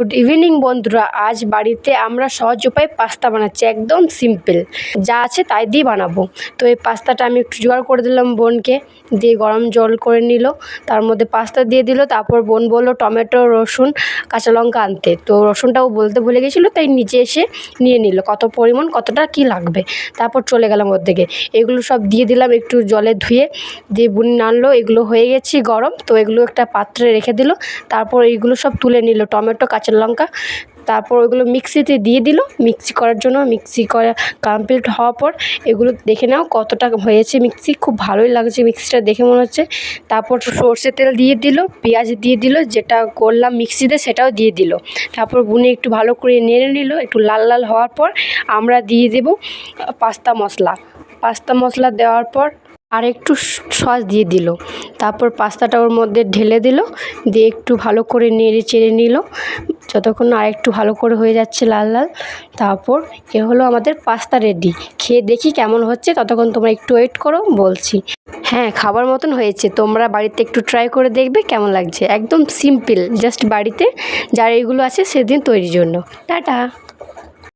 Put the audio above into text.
Good evening বন্ধুরা। আজ বাড়িতে আমরা সহজ উপায়ে পাস্তা বানাচ্ছি। একদম সিম্পল যা আছে তাই দিয়ে বানাবো। তো এই পাস্তাটা আমি একটু জোগাড় করে দিলাম বোনকে। দিয়ে গরম জল করে নিল। তার মধ্যে পাস্তা দিয়ে দিল। তারপর বোন বলল, টমেটো, রসুন, কাঁচা লঙ্কা আনতে। তো রসুনটাও বলতে ভুলে গেছিল, তাই নিচে এসে নিয়ে নিল। কত পরিমাণ, কতটা কী লাগবে। তারপর চলে গেলাম ওর দিকে। এগুলো সব দিয়ে দিলাম একটু জলে ধুয়ে। দিয়ে বুনি নাড়লো। এগুলো হয়ে গেছে গরম। তো এগুলো একটা পাত্রে রেখে দিল। তারপর এইগুলো সব তুলে নিল। টমেটো, কাঁচা লঙ্কা। তারপর ওইগুলো মিক্সিতে দিয়ে দিল। মিক্সি করার জন্য, মিক্সি করা কমপ্লিট হওয়ার পর এগুলো দেখে নাও কতটা হয়েছে মিক্সি। খুব ভালোই লাগছে মিক্সিটা দেখে মনে হচ্ছে। তারপর সর্ষের তেল দিয়ে দিল, পেঁয়াজ দিয়ে দিল, যেটা করলাম মিক্সিতে সেটাও দিয়ে দিল। তারপর বুনে একটু ভালো করে নেড়ে নিল, একটু লাল লাল হওয়ার পর আমরা দিয়ে দেব পাস্তা মশলা। পাস্তা মশলা দেওয়ার পর আর একটু সস দিয়ে দিল। তারপর পাস্তাটা ওর মধ্যে ঢেলে দিল, দিয়ে একটু ভালো করে নেড়ে চেড়ে নিল। যতক্ষণ না আরেকটু ভালো করে হয়ে যাচ্ছে লাল লাল, তারপর এ হলো আমাদের পাস্তা রেডি খেয়ে দেখি কেমন হচ্ছে, ততক্ষণ তোমরা একটু ওয়েট করো, বলছি। হ্যাঁ খাবার মতন হয়েছে। তোমরা বাড়িতে একটু ট্রাই করে দেখবে কেমন লাগছে। একদম সিম্পল জাস্ট বাড়িতে যার এগুলো আছে সেদিন তৈরির জন্য। টাটা!